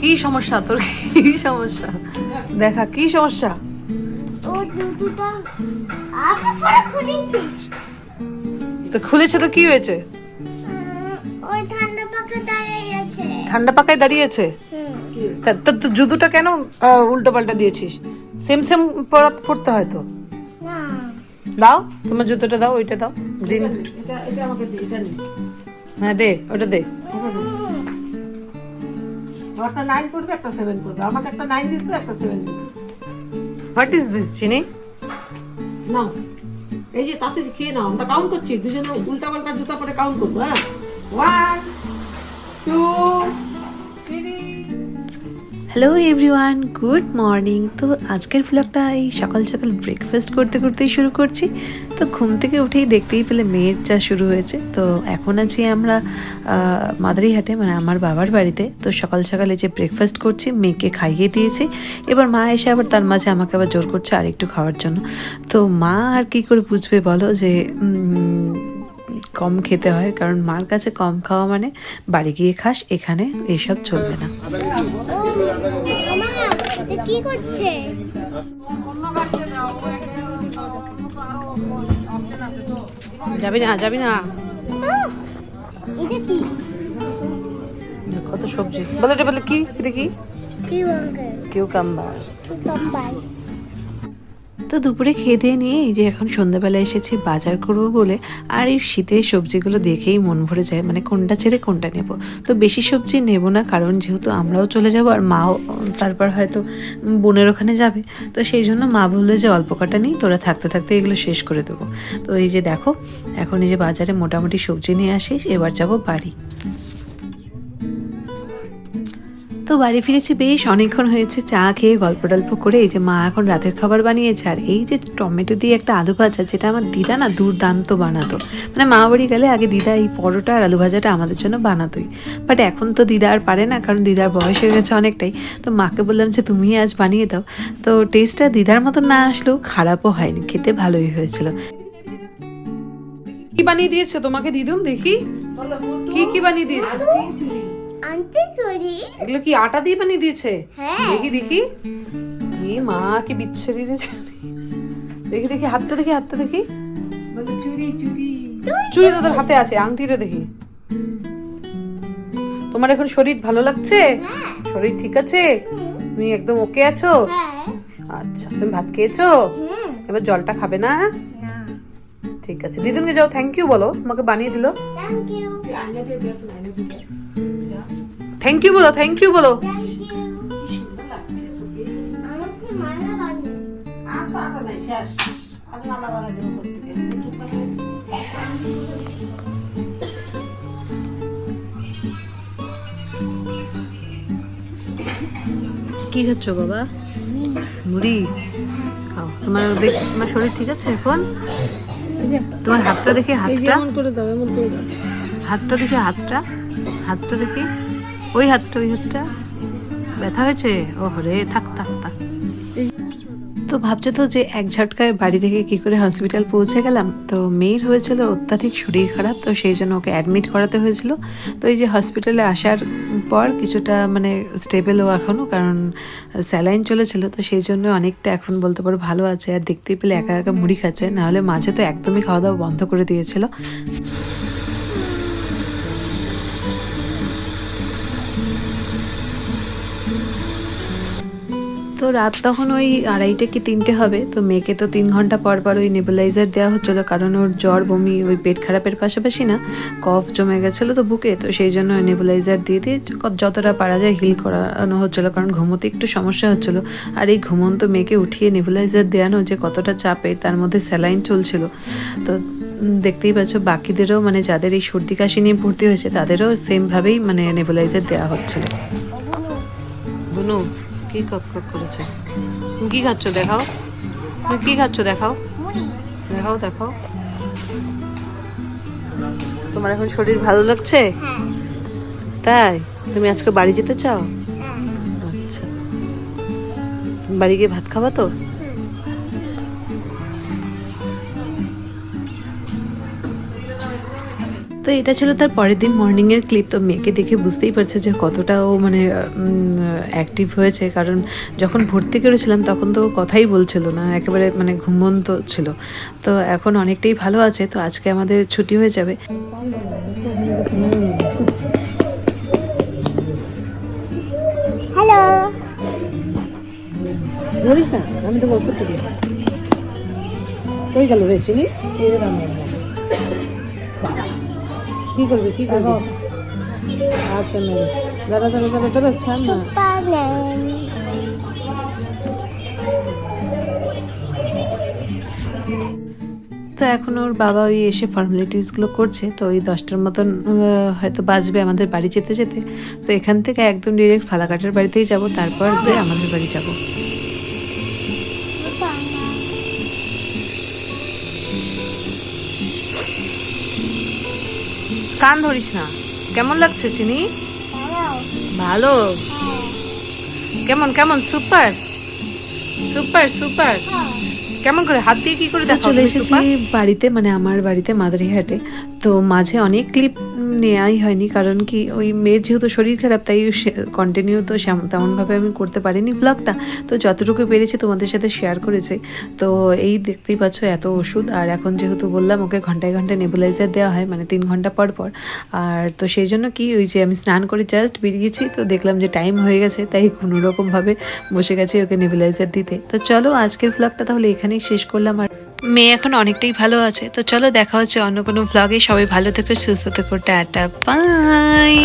কি সমস্যা তোর? কি সমস্যা? দেখা কি সমস্যা? ও জুতোটা আবার পরে খুলেছিস? তো খুলেছে তো কি হয়েছে? ঠান্ডা পাকায় দাঁড়িয়েছে। হুম। তা তা জুতোটা কেন উল্টো পাল্টা দিয়েছিস? সেম সেম পড়তে হয় তো। দাও তোমার জুতোটা দাও ওইটা দাও। দিন এটা এটা আমাকে দে এটা নে। হ্যাঁ দে ওটা দে। একটা নাইন করবে একটা সেভেন করবে। আমাকে একটা নাইন দিচ্ছে একটা সেভেন দিচ্ছে। হোয়াট ইজ দিস চিনি? নাও। এই যে তাতে খেয়ে নাও। আমরা কাউন্ট করছি। দুজনে উল্টা পাল্টা জুতা পরে কাউন্ট করব হ্যাঁ? One two hello everyone good morning তো আজকের ব্লগটা এই সকাল সকাল ব্রেকফাস্ট করতে করতেই শুরু করছি। তো ঘুম থেকে উঠেই দেখতেই পেলে মেয়ের চা শুরু হয়েছে। তো এখন আছি আমরা মাদারিহাটে মানে আমার বাবার বাড়িতে। তো সকাল সকালে যে ব্রেকফাস্ট করছি, মেয়েকে খাইয়ে দিয়েছি। এবার মা এসে আবার তার মাঝে আমাকে আবার জোর করছে আর একটু খাওয়ার জন্য। তো মা আর কি করে বুঝবে বলো যে কম খেতে হয় কারণ মার কাছে কম খাওয়া মানে বাড়ি গিয়ে খাস এখানে এসব চলবে না। কি করছে যাবি না যাবি না। কত সবজি? বলে এটা বলে কি? এটা কি? কি বলবে? কিউকাম্বার কম্বাই তো দুপুরে খেয়ে দিয়ে নিয়ে এই যে এখন সন্ধ্যাবেলা এসেছি, বাজার করব বলে। আর এই শীতের সবজিগুলো দেখেই মন ভরে যায় মানে কোনটা ছেড়ে কোনটা নেব। তো বেশি সবজি নেব না, কারণ যেহেতু আমরাও চলে যাব আর মাও তারপর হয়তো বোনের ওখানে যাবে। তো সেই জন্য মা বলল যে অল্প কাটা নেই, তোরা থাকতে থাকতে এগুলো শেষ করে দেবো। তো এই যে দেখো, এখন এই যে বাজারে মোটামুটি সবজি নিয়ে আসিস, এবার যাব বাড়ি। তো বাড়ি ফিরেছি বেশ অনেকক্ষণ হয়েছে চা খেয়ে গল্প টল্প করে এই যে মা এখন রাতের খাবার বানিয়েছে আর এই যে টমেটো দিয়ে একটা আলু ভাজা যেটা আমার দিদা না দুর্দান্ত বানাতো। মানে মা বাড়ি গেলে আগে দিদা এই পরোটা আর আলু ভাজাটা আমাদের জন্য বানাতোই। বাট এখন তো দিদা আর পারে না কারণ দিদার বয়স হয়ে গেছে অনেকটাই। তো মাকে বললাম যে তুমি আজ বানিয়ে দাও। তো টেস্টটা দিদার মতন না আসলেও খারাপও হয়নি খেতে ভালোই হয়েছিল। কি বানিয়ে দিয়েছে তোমাকে দিদুন দেখি? কি কি বানিয়ে দিয়েছে? আনতে চুরি এগুলো কি আটা দিয়ে বানিয়ে দিয়েছে? হ্যাঁ। দেখি দেখি। এই মা কি বিচ্ছেরি রে দেখি দেখি হাতটা দেখি হাতটা দেখি। বলে চুরি চুরি। চুড়ি তো তোর হাতে আছে আংটিটা দেখি। তোমার এখন শরীর ভালো লাগছে? শরীর ঠিক আছে? তুমি একদম ওকে আছো? হ্যাঁ। আচ্ছা তুমি ভাত খেয়েছো? এবার জলটা খাবে না? না। ঠিক আছে দিদুনকে যাও থ্যাংক ইউ বলো। তোমাকে বানিয়ে দিলো। থ্যাংক ইউ থ্যাংক ইউ বলো থ্যাংক ইউ বলো কি খাচ্ছ বাবা? মুড়ি? খাও। তোমার দেখ তোমার শরীর ঠিক আছে এখন? তোমার হাতটা দেখি হাতটা? এমন করে দাও এমন করে দাও। হাতটা দেখি হাতটা? হাতটা দেখি। ওই হাতটা ওই হাতটা। ব্যথা হয়েছে? ও রে থাক থাক থাক। তো ভাবছ তো যে এক ঝটকায় বাড়ি থেকে কি করে হসপিটাল পৌঁছে গেলাম? তো মেয়ের হয়েছিল অত্যাধিক শরীর খারাপ, তো সেই জন্য ওকে অ্যাডমিট করাতে হয়েছিল। তো এই যে হসপিটালে আসার পর কিছুটা মানে স্টেবেলও এখনও কারণ স্যালাইন চলেছিল, তো সেই জন্য অনেকটা এখন বলতে পারো ভালো আছে। আর দেখতেই পেলে একা একা মুড়ি খাচ্ছে, নাহলে মাঝে তো একদমই খাওয়া দাওয়া বন্ধ করে দিয়েছিল। তো রাত তখন ওই আড়াইটে কি তিনটে হবে, তো মেয়েকে তো তিন ঘণ্টা পর পর ওই নেবুলাইজার দেওয়া হচ্ছিল, কারণ ওর জ্বর, বমি, ওই পেট খারাপের পাশাপাশি না, কফ জমে গেছিল তো বুকে, তো সেই জন্য নেবুলাইজার দিয়ে দিয়ে যতটা পারা যায় হিল করানো হচ্ছিল, কারণ ঘুমোতে একটু সমস্যা হচ্ছিল। আর এই ঘুমন্ত মেয়েকে উঠিয়ে নেবুলাইজার দেওয়ানো যে কতটা চাপে, তার মধ্যে স্যালাইন চলছিল। তো দেখতেই পাচ্ছ, বাকিদেরও মানে যাদের এই সর্দি কাশি নিয়ে ভর্তি হয়েছে, তাদেরও সেমভাবেই মানে নেবুলাইজার দেওয়া হচ্ছিল। বুনু কি কক কক করেছে? তুমি কি খাচ্ছ দেখাও। তুমি কি খাচ্ছ দেখাও। দেখাও দেখাও। তোমার এখন শরীর ভালো লাগছে? তাই? তুমি আজকে বাড়ি যেতে চাও? হ্যাঁ। আচ্ছা। বাড়ি গিয়ে ভাত খাবা তো? তো এটা ছিল তার পরের দিন মর্নিংয়ের ক্লিপ তো মেয়েকে দেখে বুঝতেই পারছে যে কতটা ও মানে অ্যাক্টিভ হয়েছে। কারণ যখন ভর্তি করেছিলাম তখন তো কথাই বলছিল না একেবারে মানে ঘুমন্ত ছিল। তো এখন অনেকটাই ভালো আছে তো আজকে আমাদের ছুটি হয়ে যাবে। হ্যালো ধরিস না আমি তো ওষুধ দিই। কই গেল রে চিনি? কি করবি কি করবি? আচ্ছা মেয়ে দাঁড়া দাঁড়া দাঁড়া দাঁড়া ছাড় না। তো এখন ওর বাবা ওই এসে ফর্মালিটিসগুলো করছে তো ওই দশটার মতন হয়তো বাজবে আমাদের বাড়ি যেতে যেতে। তো এখান থেকে একদম ডিরেক্ট ফালাকাটের বাড়িতেই যাব তারপর আমাদের বাড়ি যাব। কান ধরিস না। কেমন লাগছে চিনি? ভালো। কেমন কেমন? সুপার। Super super. কেমন করে? হাত দিয়ে কি করে চলে এসেছি বাড়িতে মানে আমার বাড়িতে মাদারিহাটে। তো মাঝে অনেক ক্লিপ নেওয়াই হয়নি, কারণ কি ওই মেয়ের যেহেতু শরীর খারাপ, তাই কন্টিনিউ তো তেমনভাবে আমি করতে পারিনি ব্লগটা তো যতটুকু পেরেছি তোমাদের সাথে শেয়ার করেছে। তো এই দেখতেই পাচ্ছ এত ওষুধ, আর এখন যেহেতু বললাম ওকে ঘন্টায় ঘন্টায় নেবুলাইজার দেওয়া হয় মানে তিন ঘণ্টা পর পর। আর তো সেই জন্য কি ওই যে আমি স্নান করে জাস্ট বেরিয়েছি, তো দেখলাম যে টাইম হয়ে গেছে, তাই কোনো রকমভাবে বসে গেছি ওকে নেবুলাইজার দিতে। তো চলো আজকের ব্লগটা তাহলে এখানেই শেষ করলাম, আর মেয়ে এখন অনেকটাই ভালো আছে। তো চলো দেখা হচ্ছে অন্য কোনো ব্লগে সবাই ভালো থেকে, সুস্থ থেকো, টাটা বাই